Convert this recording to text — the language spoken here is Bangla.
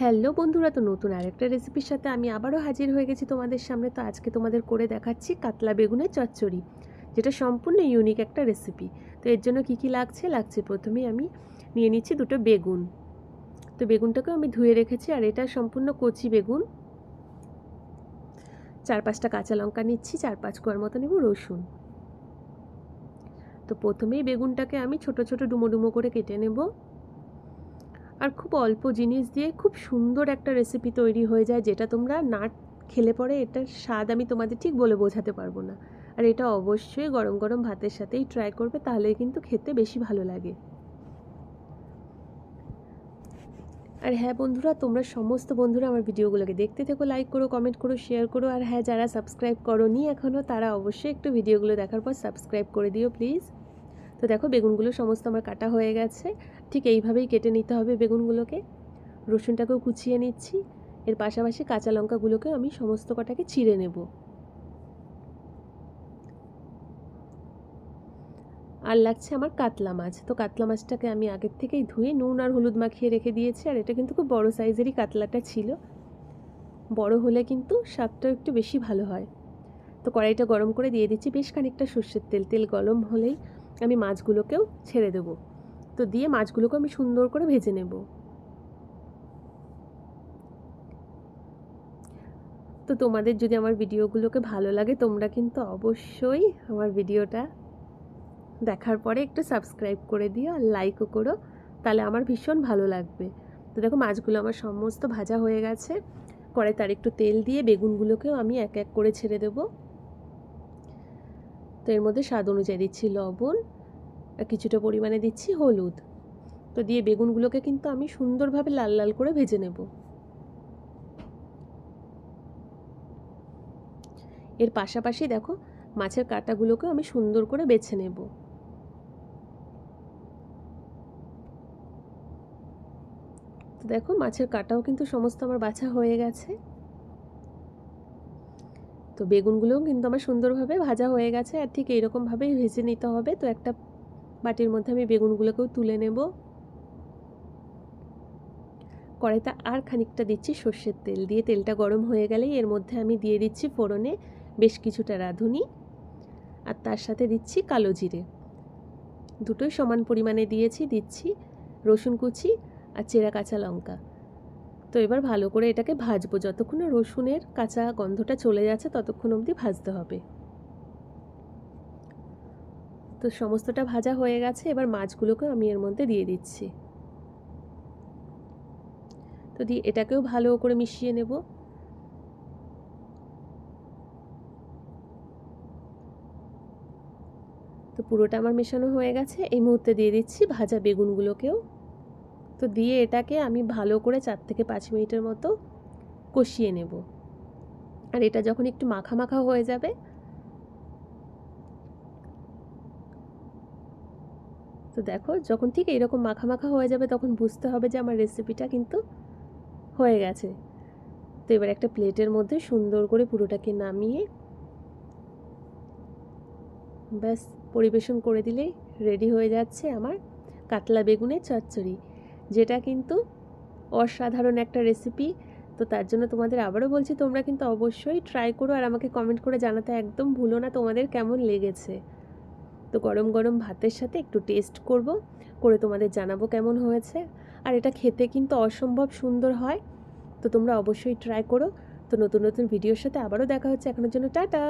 হ্যালো বন্ধুরা, তো নতুন আরেকটা রেসিপির সাথে আমি আবারও হাজির হয়ে গেছি তোমাদের সামনে। তো আজকে তোমাদের করে দেখাচ্ছি কাতলা বেগুনের চচ্চড়ি, যেটা সম্পূর্ণ ইউনিক একটা রেসিপি তো এর জন্য কী কী লাগছে? লাগছে প্রথমেই আমি নিয়ে নিচ্ছি দুটো বেগুন। তো বেগুনটাকেও আমি ধুয়ে রেখেছি, আর এটা সম্পূর্ণ কচি বেগুন। চার পাঁচটা কাঁচা লঙ্কা নিচ্ছি, চার পাঁচ কোয়ার মতো নেব রসুন। তো প্রথমেই বেগুনটাকে আমি ছোট ছোট ডুমো ডুমো করে কেটে নেব। আর খুব অল্প জিনিস দিয়ে খুব সুন্দর একটা রেসিপি তৈরি হয়ে যায় যেটা তোমরা না খেলে পরে এটার স্বাদ আমি তোমাদের ঠিক বলে বোঝাতে পারব না। আর এটা অবশ্যই গরম গরম ভাতের সাথেই ট্রাই করবে তাহলে কিন্তু খেতে বেশি ভালো লাগে। আর হ্যাঁ বন্ধুরা, তোমরা সমস্ত বন্ধুরা আমার ভিডিওগুলোকে দেখতে থেকো লাইক করো কমেন্ট করো শেয়ার করো। আর হ্যাঁ যারা সাবস্ক্রাইব করো নি এখনও তারা অবশ্যই একটু ভিডিওগুলো দেখার পর সাবস্ক্রাইব করে দিও প্লিজ তো দেখো, বেগুনগুলো সমস্ত আমার কাটা হয়ে গেছে। ঠিক এইভাবেই কেটে নিতে হবে বেগুনগুলোকে। রসুনটাকেও কুচিয়ে নিচ্ছি। এর পাশাপাশি কাঁচা লঙ্কাগুলোকেও আমি সমস্ত কটাকে চিড়ে নেব। আর লাগছে আমার কাতলা মাছ। তো কাতলা মাছটাকে আমি আগের থেকেই ধুয়ে নুন আর হলুদ মাখিয়ে রেখে দিয়েছি, আর এটা কিন্তু খুব বড় সাইজেরই কাতলাটা ছিল। বড় হলে কিন্তু স্বাদটা একটু বেশি ভালো হয়। তো কড়াইটা গরম করে দিয়ে দিচ্ছি বেশ খানিকটা সর্ষের তেল। তেল গরম হলেই আমি মাছগুলোকেও ছেড়ে দেবো। তো দিয়ে মাছগুলোকে আমি সুন্দর করে ভেজে নেব। তো তোমাদের যদি আমার ভিডিওগুলোকে ভালো লাগে, তোমরা কিন্তু অবশ্যই আমার ভিডিওটা দেখার পরে একটু সাবস্ক্রাইব করে দিও আর লাইকও করো, তাহলে আমার ভীষণ ভালো লাগবে। তো দেখো, মাছগুলো আমার সমস্ত ভাজা হয়ে গেছে। কড়াই তার একটু তেল দিয়ে বেগুনগুলোকেও আমি এক এক করে ছেড়ে দেবো। তো এর মধ্যে স্বাদ অনুযায়ী দিচ্ছি লবণ কিছুটা পরিমাণে দিচ্ছি হলুদ। তো দিয়ে বেগুনগুলোকে কিন্তু আমি সুন্দরভাবে লাল লাল করে ভেজে নেব। এর পাশাপাশি দেখো, মাছের কাঁটাগুলোকেও আমি সুন্দর করে বেছে নেব। তো দেখো, মাছের কাঁটাও কিন্তু সমস্ত আমার বাছা হয়ে গেছে। তো বেগুনগুলোও কিন্তু আমার সুন্দরভাবে ভাজা হয়ে গেছে, আর ঠিক এইরকমভাবেই ভেজে নিতে হবে। তো একটা বাটির মধ্যে আমি বেগুনগুলোকেও তুলে নেব। কড়াইতে আর খানিকটা দিচ্ছি সর্ষের তেল দিয়ে। তেলটা গরম হয়ে গেলেই এর মধ্যে আমি দিয়ে দিচ্ছি ফোড়নে বেশ কিছুটা রাঁধুনি আর তার সাথে দিচ্ছি কালো জিরে। দুটোই সমান পরিমাণে দিয়েছি, দিচ্ছি রসুন কুচি আর চেরা কাঁচা লঙ্কা। তো এবার ভালো করে এটাকে ভাজবো। যতক্ষণ রসুনের কাঁচা গন্ধটা চলে যাচ্ছে, ততক্ষণ অবধি ভাজতে হবে। তো সমস্তটা ভাজা হয়ে গেছে, এবার মাছগুলোকে আমি এর মধ্যে দিয়ে দিচ্ছি। তো দিয়ে এটাকেও ভালো করে মিশিয়ে নেব। তো পুরোটা আমার মেশানো হয়ে গেছে, এই মুহূর্তে দিয়ে দিচ্ছি ভাজা বেগুনগুলোকেও। তো দিয়ে এটাকে আমি ভালো করে চার থেকে পাঁচ মিনিটের মতো কষিয়ে নেব। আর এটা যখন একটু মাখা মাখা হয়ে যাবে তো দেখো, যখন ঠিক এইরকম মাখা মাখা হয়ে যাবে তখন বুঝতে হবে যে আমার রেসিপিটা কিন্তু হয়ে গেছে। তো এবার একটা প্লেটের মধ্যে সুন্দর করে পুরোটাকে নামিয়ে ব্যাস, পরিবেশন করে দিলেই রেডি হয়ে যাচ্ছে আমার কাতলা বেগুনের চচ্চড়ি, যেটা কিন্তু অসাধারণ একটা রেসিপি তো তার জন্য তোমাদের আবারও বলছি, তোমরা কিন্তু অবশ্যই ট্রাই করো আর আমাকে কমেন্ট করে জানাতে একদম ভুলো না তোমাদের কেমন লেগেছে। তো গরম গরম ভাতের সাথে একটু টেস্ট করব, করে তোমাদের জানাব কেমন হয়েছে। আর এটা খেতে কিন্তু অসম্ভব সুন্দর হয়। তো তোমরা অবশ্যই ট্রাই করো। তো নতুন নতুন ভিডিওর সাথে আবারও দেখা হচ্ছে। এখনের জন্য টাটা!